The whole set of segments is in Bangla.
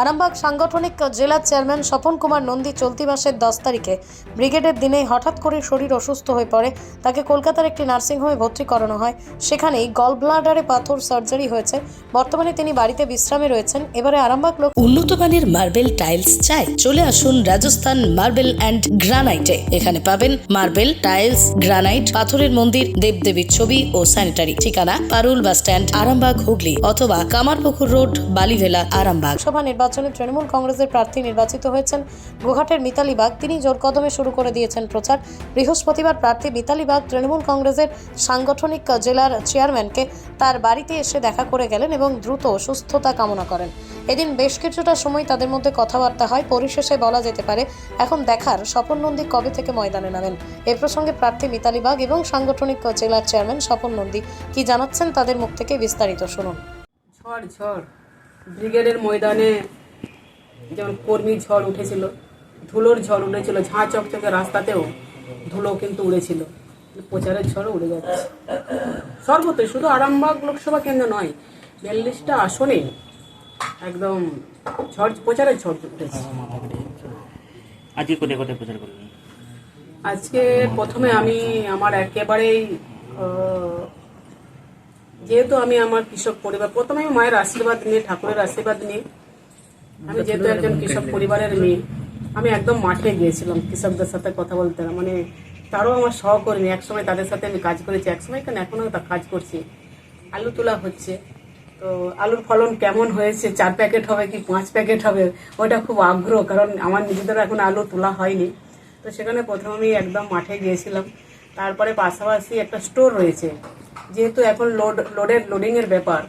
আরামবাগ সাংগঠনিক জেলা চেয়ারম্যান স্বপন কুমার নন্দী চলতি মাসের দশ তারিখে ব্রিগেডের দিনেই হঠাৎ করে শরীর অসুস্থ হয়ে পড়ে। তাকে কলকাতার একটি নার্সিংহোমে ভর্তি করানো হয়। সেখানেই গল ব্লাডারে পাথর সার্জারি হয়েছে। বর্তমানে তিনি বাড়িতে বিশ্রামে রয়েছেন। এবারে আরামবাগ লোক উন্নত মানের মার্বেল টাইলস চাই। চলে আসুন রাজস্থান মার্বেল অ্যান্ড গ্রানাইটে। এখানে পাবেন মার্বেল টাইলস গ্রানাইট পাথরের মন্দির দেবদেবীর ছবি ও স্যানিটারি। ঠিকানা পারুল বাস স্ট্যান্ড আরামবাগ হুগলি অথবা কামারপুকুর রোড বালিভেলা আরামবাগ। লোকসভা নির্বাচনে তৃণমূল কংগ্রেসের প্রার্থী নির্বাচিত হয়েছেন গোঘাটের মিতালি বাগ। তিনি জোর কদমে শুরু করে দিয়েছেন প্রচার। বৃহস্পতিবার প্রার্থী মিতালি বাগ তৃণমূল কংগ্রেসের সাংগঠনিক জেলার চেয়ারম্যানকে তার বাড়িতে এসে দেখা করে গেলেন এবং দ্রুত সুস্থতা কামনা করেন। এদিন বেশ কিছুটা সময় তাদের মধ্যে কথাবার্তা হয়। পরিশেষে বলা যেতে পারে, এখন দেখার স্বপন নন্দী কবে থেকে ময়দানে নামেন? এ প্রসঙ্গে প্রার্থী মিতালি বাগ এবং সাংগঠনিক জেলার চেয়ারম্যান স্বপন নন্দী কি জানাচ্ছেন? তাদের মুখ থেকে বিস্তারিত শুনুন। ব্রিগেডের ময়দানে যেমন কর্মী ঝড় উঠেছিল ধুলোর ঝড় উঠেছিল ঝাঁ চকচকে রাস্তাতেও ধুলো কিন্তু উড়েছিল। প্রচারের ঝড়ও উড়ে যাচ্ছে। সর্বত্রই শুধু আরামবাগ লোকসভা কেন্দ্র নয় বিয়াল্লিশটা আসনেই একদম ঝড় প্রচারের ঝড় উঠেছে। আজকে কোথায় কোথায় প্রচার আজকে প্রথমে আমি আমার একেবারেই যেহেতু আমি আমার কৃষক পরিবার, প্রথমে আমি মায়ের আশীর্বাদ নিয়ে, ঠাকুরের আশীর্বাদ নিয়ে। আমি যেহেতু একজন কৃষক পরিবারের মেয়ে, আমি একদম মাঠে গিয়েছিলাম কৃষকদের সাথে কথা বলতে। মানে তারও আমার সহকর্মী একসময় তাদের সাথে আমি কাজ করেছি একসময় কেন এখনও তা কাজ করছি। আলু তোলা হচ্ছে, তো আলুর ফলন কেমন হয়েছে, চার প্যাকেট হবে কি পাঁচ প্যাকেট হবে, ওটা খুব আগ্রহ, কারণ আমার নিজেদের এখন আলু তোলা হয়নি। তো সেখানে প্রথমে আমি একদম মাঠে গিয়েছিলাম, তারপরে পাশাপাশি একটা স্টোর রয়েছে যেহেতু এখন লোড লোডের লোডিংয়ের ব্যাপার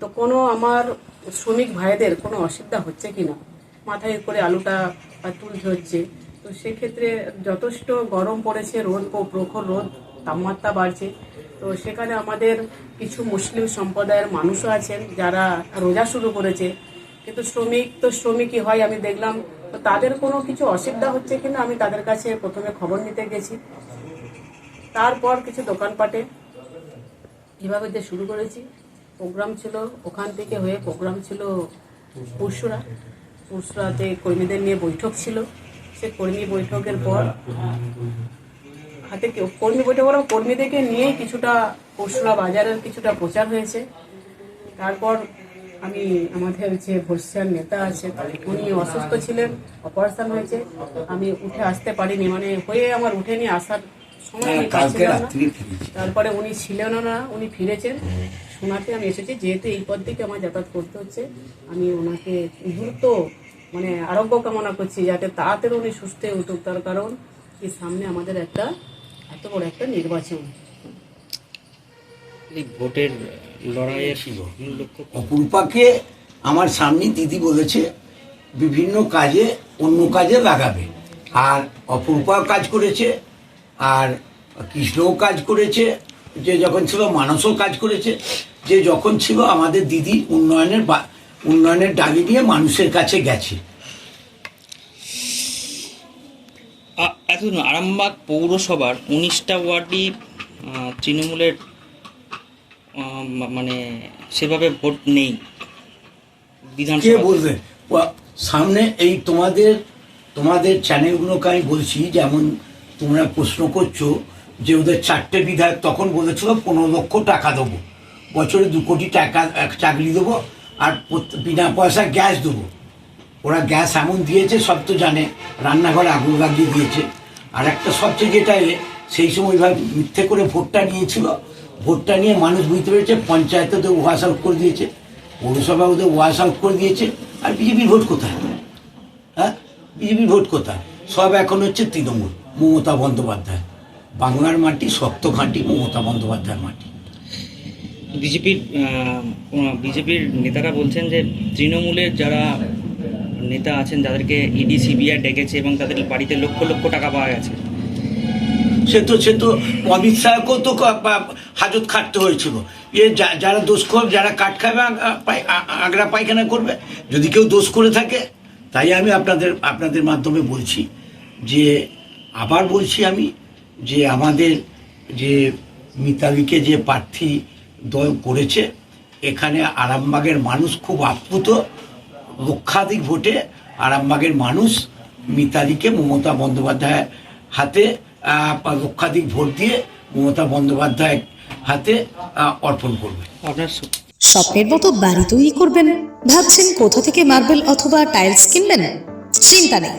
তো কোনো আমার শ্রমিক ভাইদের কোনো অসুবিধা হচ্ছে কি না? মাথায় করে আলুটা তুলতে হচ্ছে। তো সেক্ষেত্রে যথেষ্ট গরম পড়েছে, রোদ প্রখর রোদ, তাপমাত্রা বাড়ছে। তো সেখানে আমাদের কিছু মুসলিম সম্প্রদায়ের মানুষও আছেন যারা রোজা শুরু করেছে। কিন্তু শ্রমিক, তো শ্রমিকই হয়, আমি দেখলাম। তাদের কোনো কিছু অসুবিধা হচ্ছে কিনা আমি তাদের কাছে প্রথমে খবর নিতে গেছি। তারপর কিছু দোকানপাটে এভাবে যে শুরু করেছি। প্রোগ্রাম ছিল ওখান থেকে হয়ে প্রোগ্রাম ছিল পরশুরা পরশুরাতে কর্মীদের নিয়ে বৈঠক ছিল। সে কর্মী বৈঠকের পর হাতে কেউ- কর্মী বৈঠক বললাম, কর্মীদেরকে নিয়েই কিছুটা পরশুরা বাজারের কিছুটা প্রচার হয়েছে। তারপর আমি আমাদের যে বর্ষিয়ার নেতা আছে উনি অসুস্থ ছিলেন, অপারেশন হয়েছে। আমি উঠে আসতে পারিনি মানে হয়ে আমার উঠে নিয়ে আসার পাচ্ছিলাম তারপরে উনি ছিলেন না উনি ফিরেছেন। শোনাতে আমি এসেছি যেহেতু এই পথ থেকে আমার যাতায়াত করতে হচ্ছে আমি ওনাকে দ্রুত মানে আরোগ্য কামনা করছি যাতে তাড়াতাড়ি উনি সুস্থ হয়ে উঠুক। তার কারণ এই সামনে আমাদের একটা এত বড় একটা নির্বাচন। এই ভোটের লড়াইয়ের মূল অপরূপাকে আমার সামনে দিদি বলেছে বিভিন্ন কাজে অন্য কাজে লাগাবে। আর অপরূপাও কাজ করেছে আর কৃষ্ণও কাজ করেছে যে যখন ছিল মানসও কাজ করেছে যে যখন ছিল আমাদের দিদি উন্নয়নের বা- উন্নয়নের ডালি নিয়ে মানুষের কাছে গেছে। আরামবাগ পৌরসভার উনিশটা ওয়ার্ডই তৃণমূলের মানে সেভাবে ভোট নেই। কে বলবে? সামনে এই তোমাদের তোমাদের চ্যানেলগুলোকে আমি বলছি যেমন তোমরা প্রশ্ন করছ যে ওদের চারটে বিধায়ক তখন বলেছিল পনেরো লক্ষ টাকা দেবো। বছরে দু কোটি টাকা এক চাকরি দেবো আর বিনা পয়সা গ্যাস দেবো। ওরা গ্যাস এমন দিয়েছে সব তো জানে রান্নাঘরে আগুন লাগিয়ে দিয়েছে। আর একটা সবচেয়ে যেটা এ, সেই সময় ভাবে মিথ্যে করে ভোটটা নিয়েছিল। ভোটটা নিয়ে মানুষ বুঝতে পেরেছে পঞ্চায়েতে ওদের ওয়াশ আউট করে দিয়েছে পৌরসভা ওদের ওয়াশ আউট করে দিয়েছে। আর বিজেপির ভোট কোথায়? হ্যাঁ? বিজেপির ভোট কোথায়? সব এখন হচ্ছে তৃণমূল মমতা বন্দ্যোপাধ্যায়। বাংলার মাটি শক্ত ঘাঁটি মমতা বন্দ্যোপাধ্যায়ের মাটি। বিজেপির বিজেপির নেতারা বলছেন যে তৃণমূলের যারা নেতা আছেন যাদেরকে ইডি সিবিআই ডেকেছে এবং তাদের বাড়িতে লক্ষ লক্ষ টাকা পাওয়া গেছে। সে তো সে তো অমিত শাহকেও তো হাজত খাটতে হয়েছিল। এ যারা দোষ করবে যারা কাঠ খাবে আগ- পায়- আ- আগড়া পায়খানা করবে। যদি কেউ দোষ করে থাকে তাই আমি আপনাদের আপনাদের মাধ্যমে বলছি। যে আবার বলছি আমি যে আমাদের যে মিতালিকে যে প্রার্থী দল করেছে এখানে আরামবাগের মানুষ খুব আপ্লুত। লক্ষাধিক ভোটে আরামবাগের মানুষ মিতালিকে মমতা বন্দ্যোপাধ্যায়ের হাতে লক্ষাধিক ভোট দিয়ে মমতা বন্দ্যোপাধ্যায়ের হাতে অর্পণ করবে। স্বপ্নের মতো বাড়ি তৈরি করবেন ভাবছেন কোথা থেকে মার্বেল অথবা টাইলস কিনবেন? চিন্তা নেই।